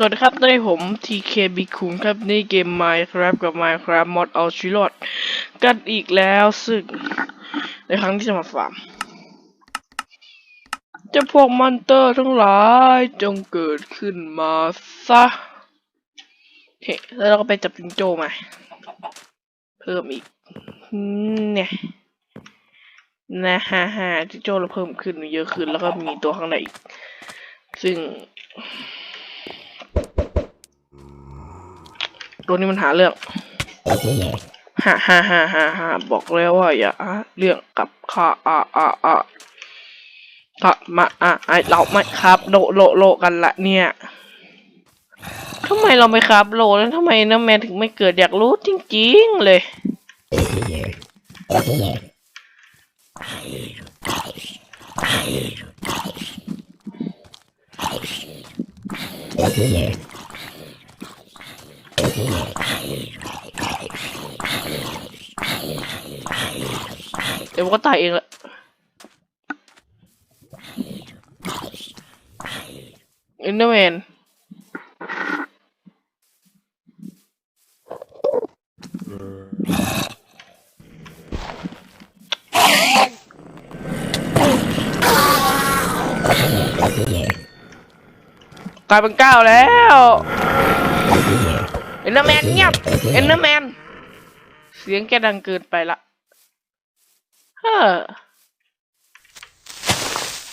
สวัสดีครับตอนนี้ผม TKB คุงครับนี่เกม Minecraft กับ Minecraft Mod เอาชีวิตรอดกันอีกแล้วซึ่งในครั้งที่จะมาฟาร์มจะพวกมอนเตอร์ทั้งหลายจงเกิดขึ้นมาซะเฮ้แล้วเราก็ไปจับจิงโจ้มา เพิ่มอีก เนี่ยนะฮะฮะจิงโจ้เราเพิ่มขึ้นเยอะขึ้นแล้วก็มีตัวข้างในอีก ซึ่ง ตัวนี้มันหาเรื่องฮ่าฮ่าฮ่าฮ่าฮ่าบอกแล้วว่าอย่าเรื่องกับข้าอ่าอ่าอ่าถ้ามาอ่าไอเราไม่ครับโลโลโลกันละเนี่ยทำไมเราไม่ครับโลแล้วทำไมนะแมนถึงไม่เกิดอยากรู้จริงๆเลยเดี๋ยวมันก็ตายเองแหละเอ็นเดอร์แมนกลายเป็นเก้าแล้วเอ็นเดอร์แมนเงียบเอ็นเดอร์แมนเสียงแกดังเกินไปละ เฮ้อ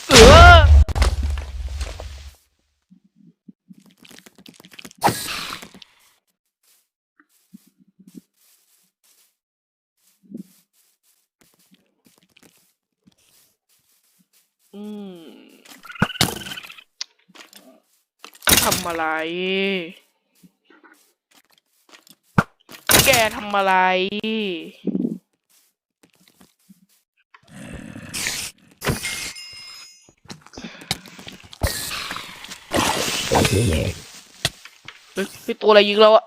เอออืมทำอะไร แกทำอะไร พี่ตัวอะไรยิงเราอะ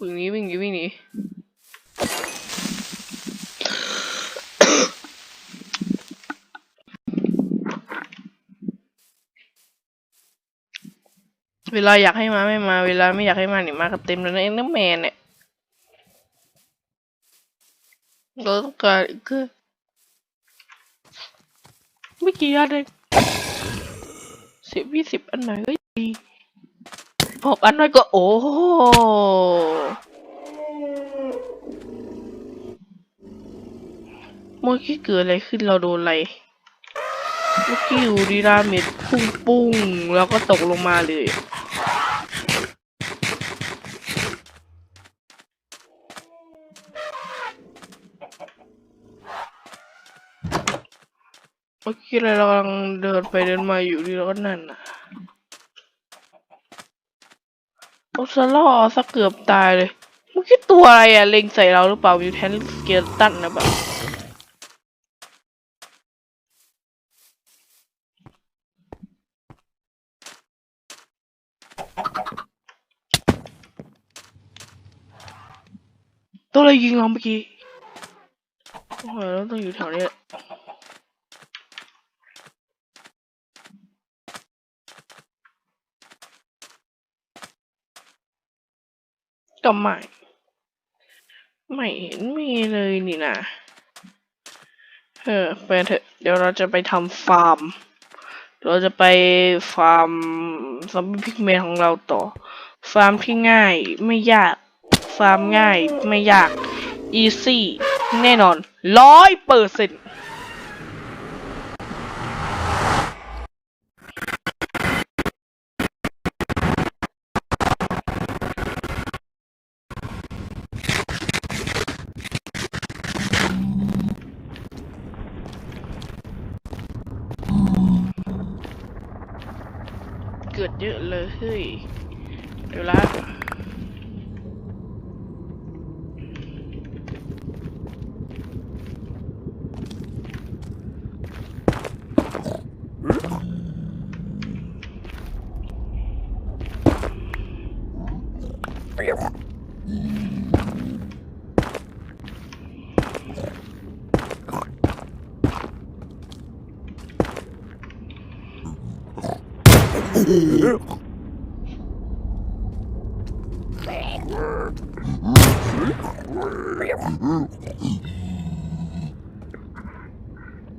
วิ่งหนีวิ่งหนีวิ่งหนีเวลาอยากให้มาไม่มา เวลาไม่อยากให้มาเนี่ยมากันเต็มเลยนะเอ็นเดอร์แมนเนี่ยเราต้องการอีกคือไม่กี่ยอดเลย สิบยี่สิบอันไหนก็ดีหกอันน้อยก็โอ้โหเมื่อกี้เกิดอะไรขึ้นเราโดนอะไร เมื่อกี้อยู่ดีดาเมดพุ่งปุ้งแล้วก็ตกลงมาเลย มื่อกี้เรากำลังเดินไปเดินมาอยู่ดีแล้วก็นั่นน่ะโอซาล่อสักเกือบตายเลยเมื่อกี้ตัวอะไรอะเล็งใส่เราหรือเปล่าวิวแทนสเกลตันนะแบบตัวอะไรยิงเราเมื่อกี้โอ้โหเราต้องอยู่แถวนี้แหละ ก็ไม่ไม่เห็นมีเลยนี่นะเออไปเถอะ เดี๋ยวเราจะไปทำฟาร์ม เราจะไปฟาร์มซอมบี้พิกเมนของเราต่อ ฟาร์มที่ง่ายไม่ยาก ฟาร์มง่ายไม่ยาก อีซี่ แน่นอนร้อยเปอร์เซ็นต์ เยอะเลยเฮ้ยเดี๋ยวละ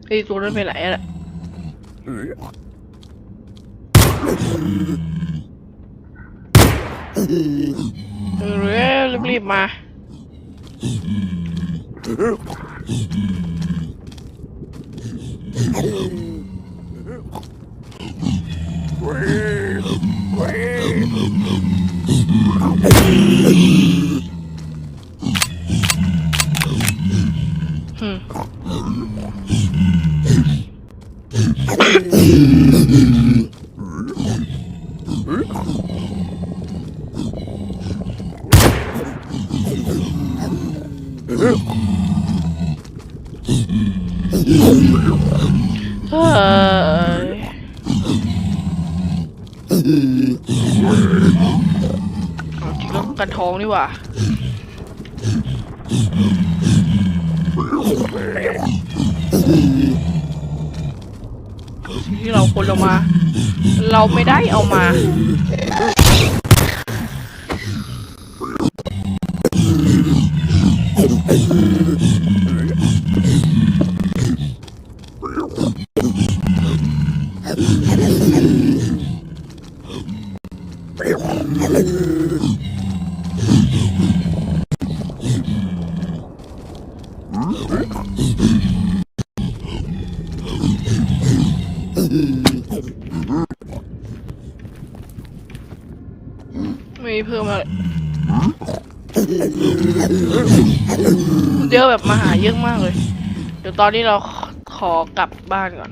ไอ้ตัวนั้นไปไหนอะน่ะเออเร็วรีบๆมา เฮ้ยเอา จริงแล้วกันท้องนี่หว่าที่เราควรเอามา เราไม่ได้เอามา ไม่มีเพิ่มอะไรเยอะแบบมาหาเยอะมากเลย เดี๋ยวตอนนี้เราขอกลับบ้านก่อน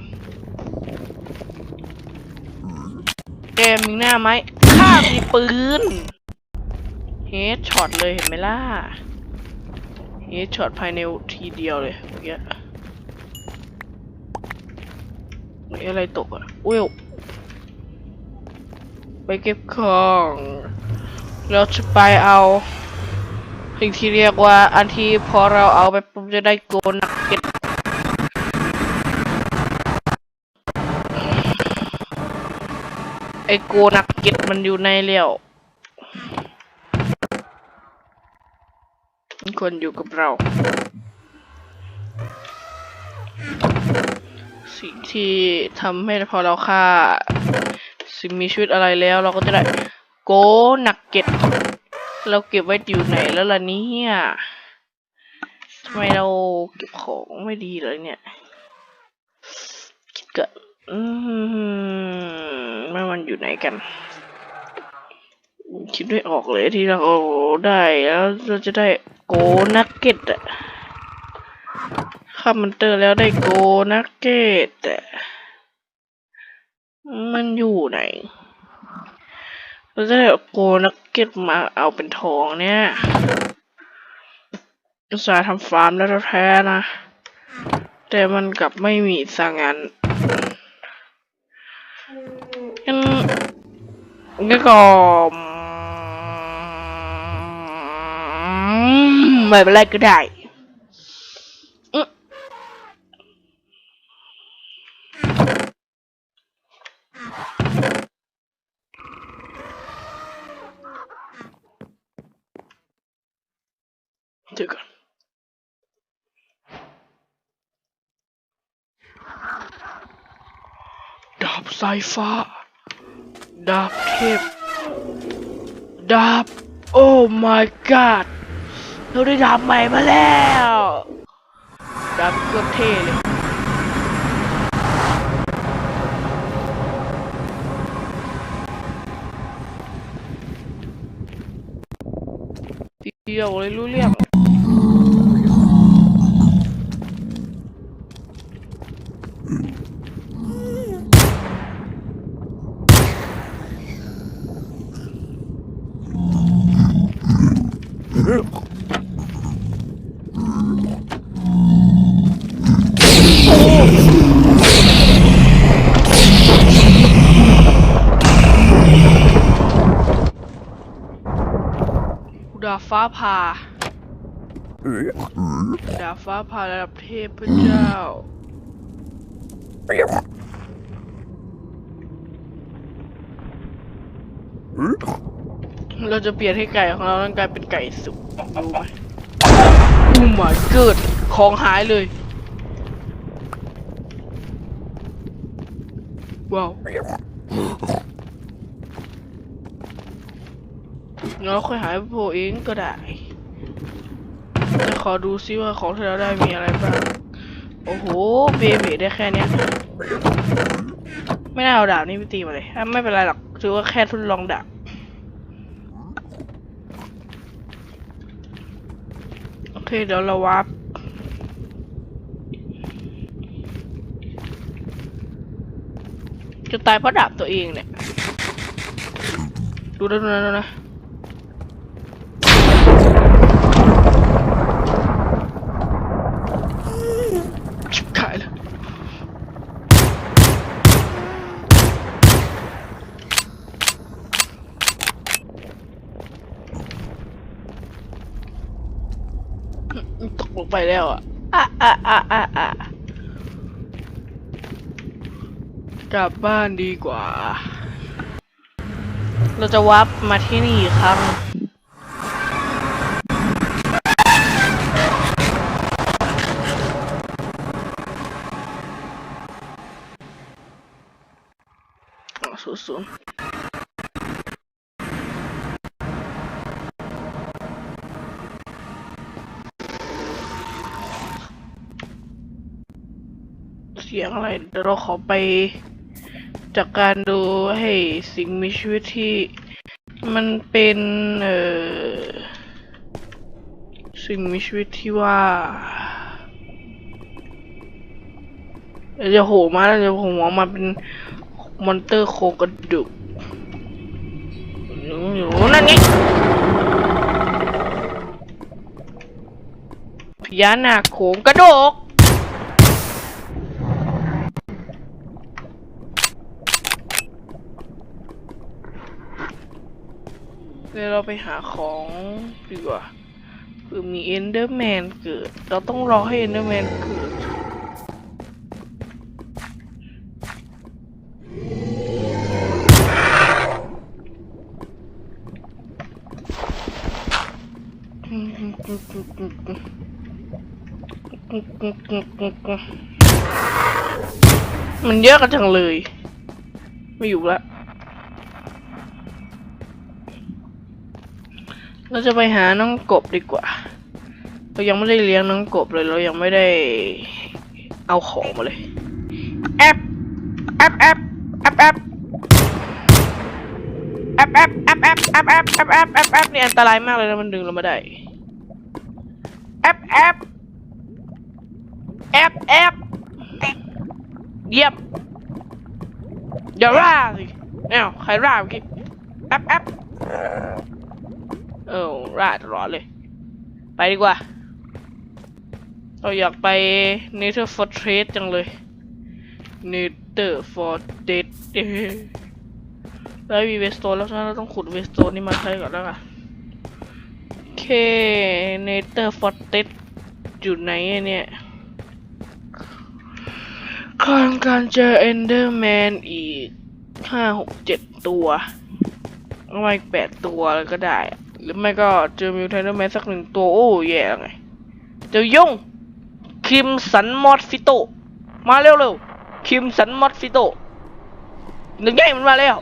แกมมีหน้าไหมข้ามีปืน เฮดช็อตเลยเห็นไหมล่ะ เฮดช็อตภายในทีเดียวเลยเมื่อกี้อะไรตกอะอุ้ยไปเก็บของ เราจะไปเอาสิ่งที่เรียกว่าอันที่พอเราเอาไปปุ๊บจะได้โกนักเก็ตไอโกนักเก็ตมันอยู่ในเลี้ยวมันควรอยู่กับเรา สิ่งที่ทำให้พอเราฆ่า สิ่งมีชีวิตอะไรแล้วเราก็จะได้ โกนักเก็ต เราเก็บไว้อยู่ไหนแล้วล่ะเนี่ยทำไมเราเก็บของไม่ดีเลยเนี่ย คิดกันอืมว่มันอยู่ไหนกัน คิดไม่ออกเลยที่เราได้แล้วเราจะได้โกนักเก็ตอะข้ามมันเตอร์แล้วได้โกนักเก็ตอะมันอยู่ไหน เราจะได้อาโกนักเก็ตมาเอาเป็นทองเนี่ยอุตส่าห์ทำฟาร์มแล้วแท้ๆนะ แต่มันกลับไม่มีสังงานงั้นงั้นก็ไม่เป็นไรก็ได้อื้อเดี๋ยวก่อนดายฟ้า ดาบเทพ ดาบ โอ้ my god เราได้ดาบใหม่มาแล้ว ดาบโคตรเท่เลยเดียวเลยรู้เรื่อง ฟ้าผ่าดาบฟ้าผ่าระดับเทพเจ้า เราจะเปลี่ยนให้ไก่ของเรานั้นกลายเป็นไก่สุกรู้ไหมโอ้ my god ของหายเลย ว้าว เราค่อยหายโผล่เองก็ได้จะขอดูซิว่าของที่เราได้มีอะไรบ้าง โอ้โหเบเบได้แค่เนี้ยไม่น่าเอาดาบนี่ไปตีมาเลย ไม่เป็นไรหรอก ถือว่าแค่ทดลองดาบโอเค เดี๋ยวเราวาร์ปจะตายเพราะดาบตัวเองเนี่ย ดูนะดูนะดูนะ ชิบขายแล้ว ตกลง ไปแล้วอะอะอะอะอะอะกลับบ้านดีกว่า เราจะวับมาที่นี่อีกครั้งศูนย์ศูนย์เสี ยงอะไร เดี๋ยวเราขอไปจากการดูให้สิ่งมีชีวิตที่ มันเป็นเอ่อสิ่งมีชีวิตที่ว่าจะโผล่มาแล้วเดี๋ยวโผล่มาเป็นมอนเตอร์โครงกระดูกอยู่นั่นไงพญานาคโครงกระดูก ดี๋ยวเราไปหาของดีกว่าคือมีเอนเดอร์แมนเกิด เราต้องรอให้เอนเดอร์แมนเกิดมันเยอะกันจังเลย ไม่อยู่แล้ว เราจะไปหาน้องกบดีกว่า เรายังไม่ได้เลี้ยงน้องกบเลย เรายังไม่ได้เอาของมาเลยแอปแอปแอปแอปแอปแอปแอปแอปแอปแอปแอปแอปแอปแอปแอปนี่อันตรายมากเลยนะมันดึงเรามาได้แอปแอปแอปแอปเยี่ยมอย่าร่าสิเอ้าใครร่าเมื่อกี้แอปแอป เออราดร้อนเลย ไปดีกว่า เราอยากไป Nether Fortress จังเลย Nether Fortress แล้วมีเวสโตนแล้วฉะนั้นเราต้องขุดเวสโตนนี่มาใช้ก่อนแล้วกันโอเค Nether Fortress อยู่ไหนเนี่ยข้างการเจอ Enderman อีกห้าหกเจ็ดตัวเอามาอีกแปดตัวก็ได้อะ หรือไม่ก็เจอมิวเทนแมนสักหนึ่งตัวโอ้แย่แล้วไงเจอยุ่งคิมสันมอสฟิโต มาเร็วๆคิมสันมอสฟิโตหนึ่งใหญ่มันมาแล้ว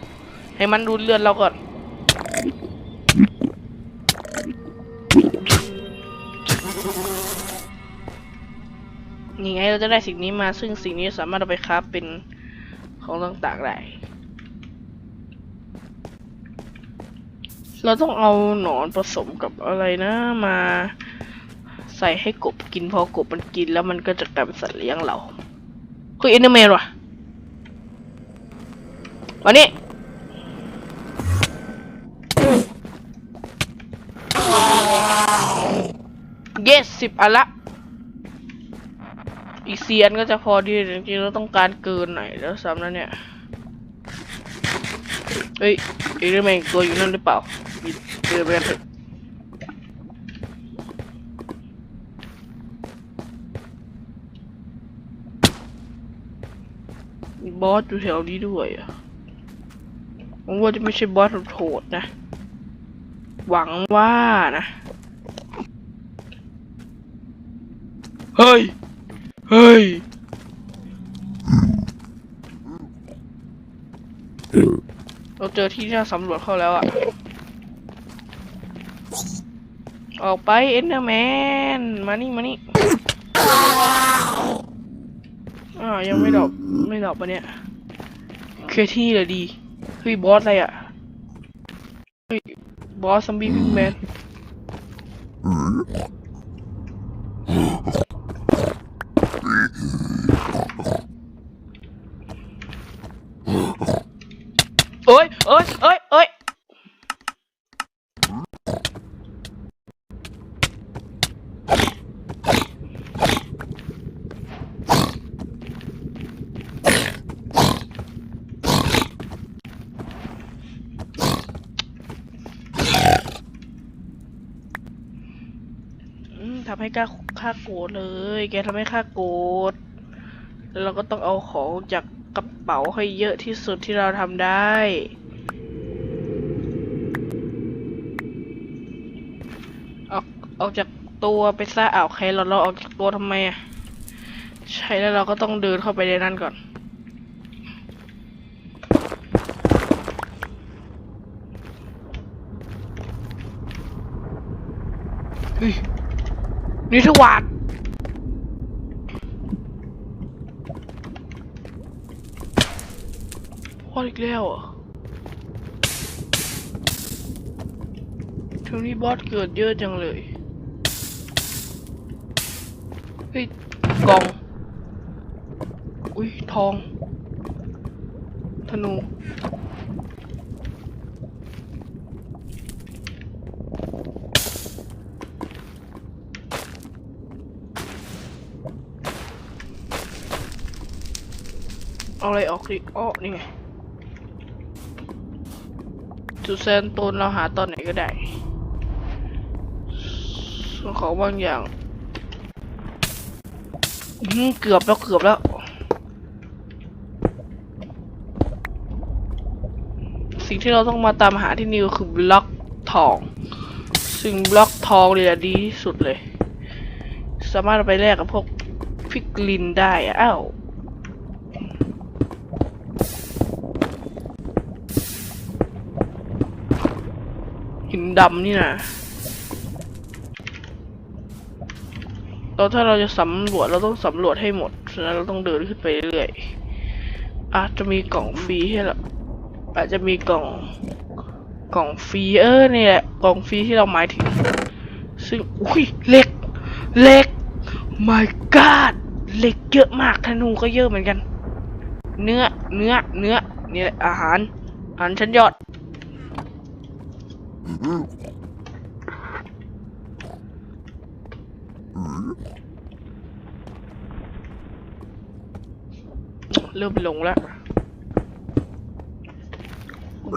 ให้มันดูเลือนเราก่อนนี่ไงเราจะได้สิ่งนี้มาซึ่งสิ่งนี้สามารถเอาไปคราฟเป็นของต่างๆได้ เราต้องเอาหนอนผสมกับอะไรนะมา ใส่ให้กบกินพอกบมันกินแล้วมันก็จะกลายเป็นสัตว์เลี้ยงเราคืออินเดอร์แมนวะวันนี้เยสสิบอันละอีกเซียนก็จะพอดีจริงๆเราต้องการเกินหน่อยแล้วซ้ำนะเนี่ย เฮ้ยเอเดอร์แมนอีกตัวอยู่นั่นหรือเปล่า มีเจอไปกันเถอะมีบอสอยู่แถวนี้ด้วยอะหวังว่าจะไม่ใช่บอสโหดๆนะ หวังว่านะ เฮ้ย เฮ้ยเราเจอที่ที่เราสำรวจเข้าแล้วอะ ออกไปเอ็นเดอร์แมน มานี่ มานี่อ่ายังไม่ดอกไม่ดอกปะเนี่ยเครที่เลยดี เฮ้ย บอสอะไรอะ เฮ้ย บอสซัมบี้พิกแมน เอ้ยเอ้ยเอ้ยเอ้ยอืม ทำให้กล้าข้าโกรธเลย แกทำให้ข้าโกรธแล้วเราก็ต้องเอาของจากกระเป๋าให้เยอะที่สุดที่เราทำได้เอาเอาจากตัวไปซะอ้าวใครเราเราออกจากตัวทำไมอะ ใช่แล้วเราก็ต้องเดินเข้าไปในนั้นก่อน นี่ทวารพอดอีกแล้วเหรอะทีนี้บอสเกิดเยอะจังเลย เฮ้ยกล่อง อุ้ยทอง ธนู เอาอะไรออกดิอ้อนี่ไงจุดแซนโตนเราหาตอนไหนก็ได้ ส่วนของบางอย่างเกือบแล้วเกือบแล้วสิ่งที่เราต้องมาตามหาที่นิวคือบล็อกทอง ซึ่งบล็อกทองเนี่ยดีที่สุดเลย สามารถไปแลกกับพวกพิกลินได้ อ้าว หินดำนี่นะแล้วถ้าเราจะสำรวจเราต้องสำรวจให้หมด ฉะนั้นเราต้องเดินขึ้นไปเรื่อยๆอาจจะมีกล่องฟรีให้เราอาจจะมีกล่องกล่องฟรีเออนี่แหละกล่องฟรีที่เราหมายถึง ซึ่งอุ้ยเหล็กเหล็ก my god เหล็กเยอะมากธนูก็เยอะเหมือนกัน เนื้อเนื้อเนื้อนี่แหละอาหารอาหารชั้นยอด เริ่มหลงแล้ว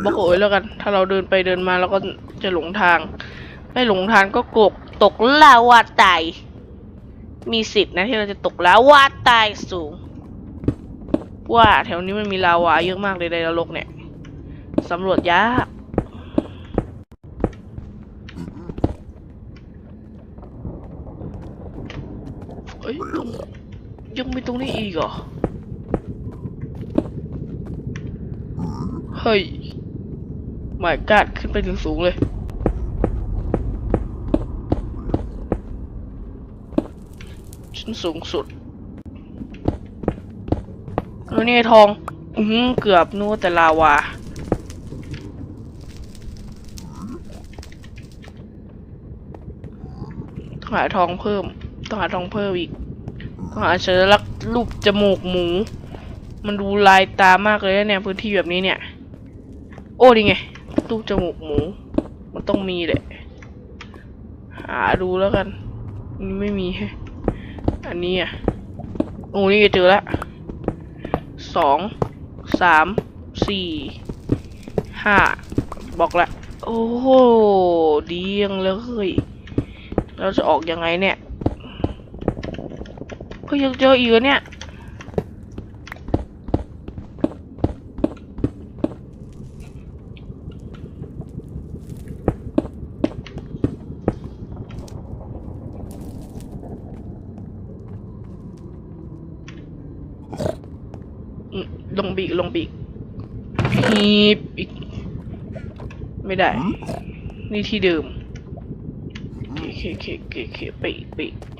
บอกโอยแล้วกัน ถ้าเราเดินไปเดินมาเราก็จะหลงทาง ไม่หลงทางก็กกตกลาวาตายมีสิทธิ์นะที่เราจะตกลาวาตายสูง ว่าแถวนี้มันมีลาวาเยอะมากเลยในนรกเนี่ยสำรวจยาก เอ้ ยังมีตรงนี้อีกเหรอ เฮ้ยหมายกาดขึ้นไปถึงสูงเลย ชั้นสูงสุดแล้วนี่ทอง อือหือเกือบนึกว่แต่ลาวาต้องหาทองเพิ่ม ต้องหาทองเพิ่มอีก ต้องหาสัญลักษ์รูปจมูกหมู มันดูลายตามากเลยนะเนี่ยพื้นที่แบบนี้เนี่ย โอ้ดีไงรูปจมูกหมู มันต้องมีแหละ หาดูแล้วกันนนี้ไม่มีแฮะอันนี้อะโอ้นี่เจอแล้วสองสามสี่ห้าบอกละ โอ้โหดียังเลยเราจะออกยังไงเนี่ย ก็ยังเจออีกเนี่ยลงบีกลงบีกฮีบอีก ไม่ได้ นี่ที่เดิมเคเคเคเคไปอีกไปอี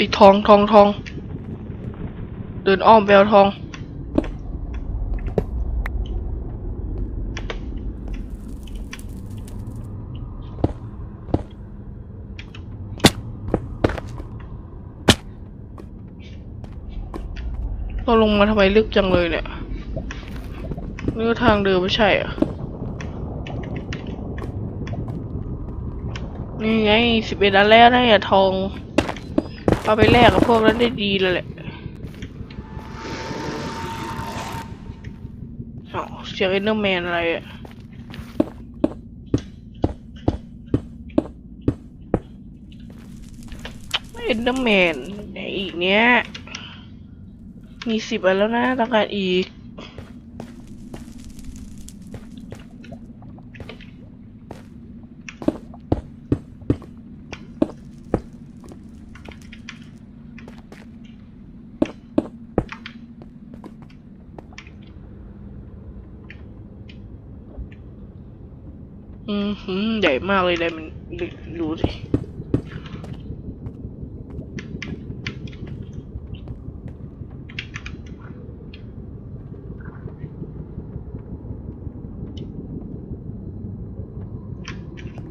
ไอ้ทองทองทอง เดินอ้อมไปเอาทอง เราลงมาทำไมลึกจังเลยเนี่ยนี่ก็ทางเดินไม่ใช่อะนี่ไงสิบเอ็ดอันแล้วนะอย่าทอง เอาไปแลกกับพวกนั้นได้ดีเลยแหละอ้าวเสียงเอ็นเดอร์แมนอะไรอะเอ็นเดอร์แมนไหนอีกเนี้ย มีสิบอันแล้วนะต้องการอีก อืมหื มใหญ่มากเลยเลยมันดูสิ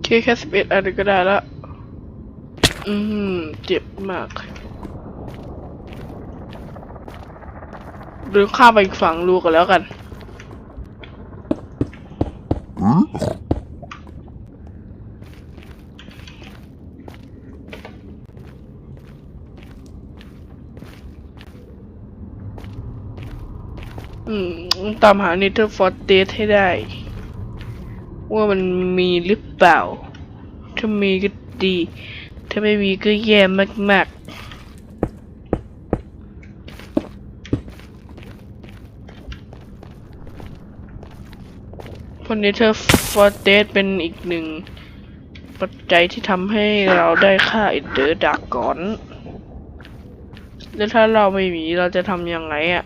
คแค่สิบเอ็ดอันก็ได้ละ อืม เจ็บมากเดินข้ามไปอีกฝั่งรูกันแล้วกัน อืม ตามหาเนเธอร์ฟอร์เตสให้ได้ ว่ามันมีหรือเปล่า ถ้ามีก็ดี ถ้าไม่มีก็แย่มากๆเพราะเนเธอร์ฟอร์เตสเป็นอีกหนึ่ง ปัจจัยที่ทำให้เราได้ค่าอินเดอร์ดักก่อน แล้วถ้าเราไม่มีเราจะทำยังไงอะ่ะ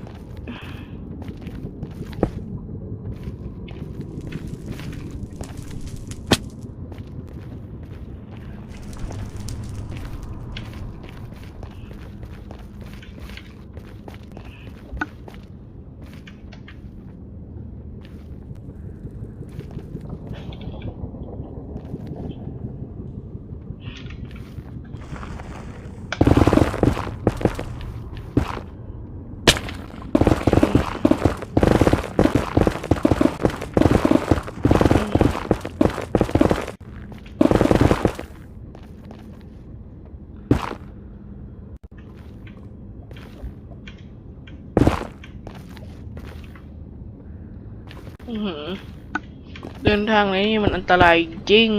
เดินทางนี้มันอันตรายจริง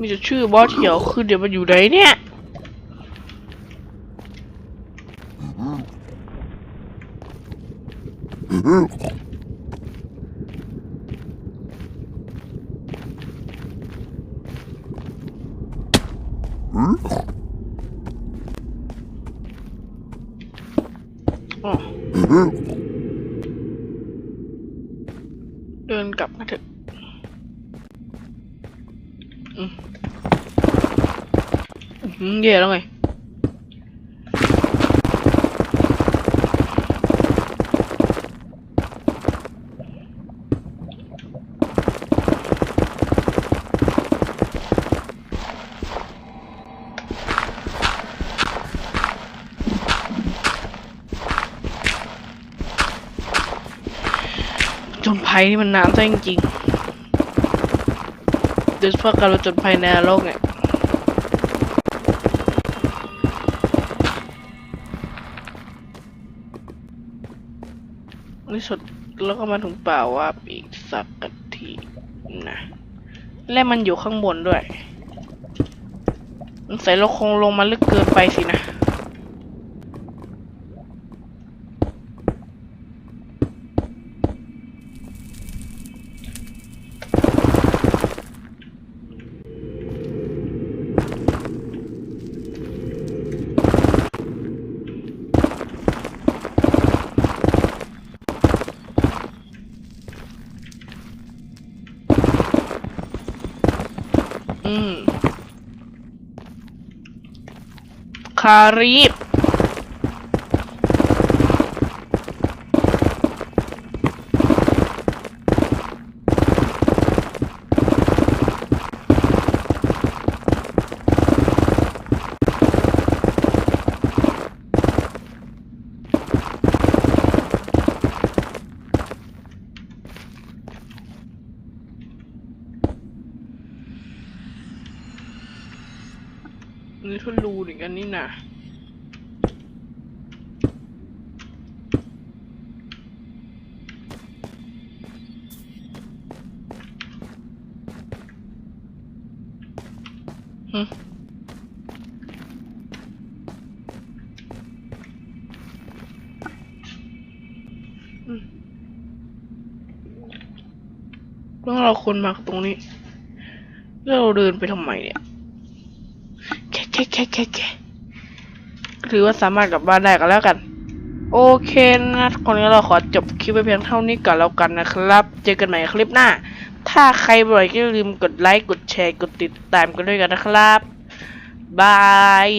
มีแต่ชื่อบอสเขียวคือเดี๋ยวมันอยู่ไหนเนี่ย อ๋อ เดินกลับมาเถอะอืมอื้อหือ แย่แล้วไงจนภัยนี่มันนานซะจริงๆโดยเฉพาะการผจญภัยในโลกเนี่ย ในสุดแล้วก็มาถึงเปล่าว่าอีกสักกะทีนะและมันอยู่ข้างบนด้วยสงสัยเราคงลงมาลึกเกินไปสินะ อืม คารีบ นี่ทุนรูเหมือนกันนี่นะหึอืมแล้วเราคนมาตรงนี้ เราเดินไปทำไมเนี่ย ค่แค่แค่แค่ถือว่าสามารถกลับบ้านได้ก็แล้วกัน โอเคนะคนนี้เราขอจบคลิปไปเพียงเท่านี้ก่อนแล้วกันนะครับ เจอกันใหม่คลิปหน้า ถ้าใครบ่อยก็อย่าลืมกดไลค์กดแชร์กดติดตามกันด้วยกันนะครับบาย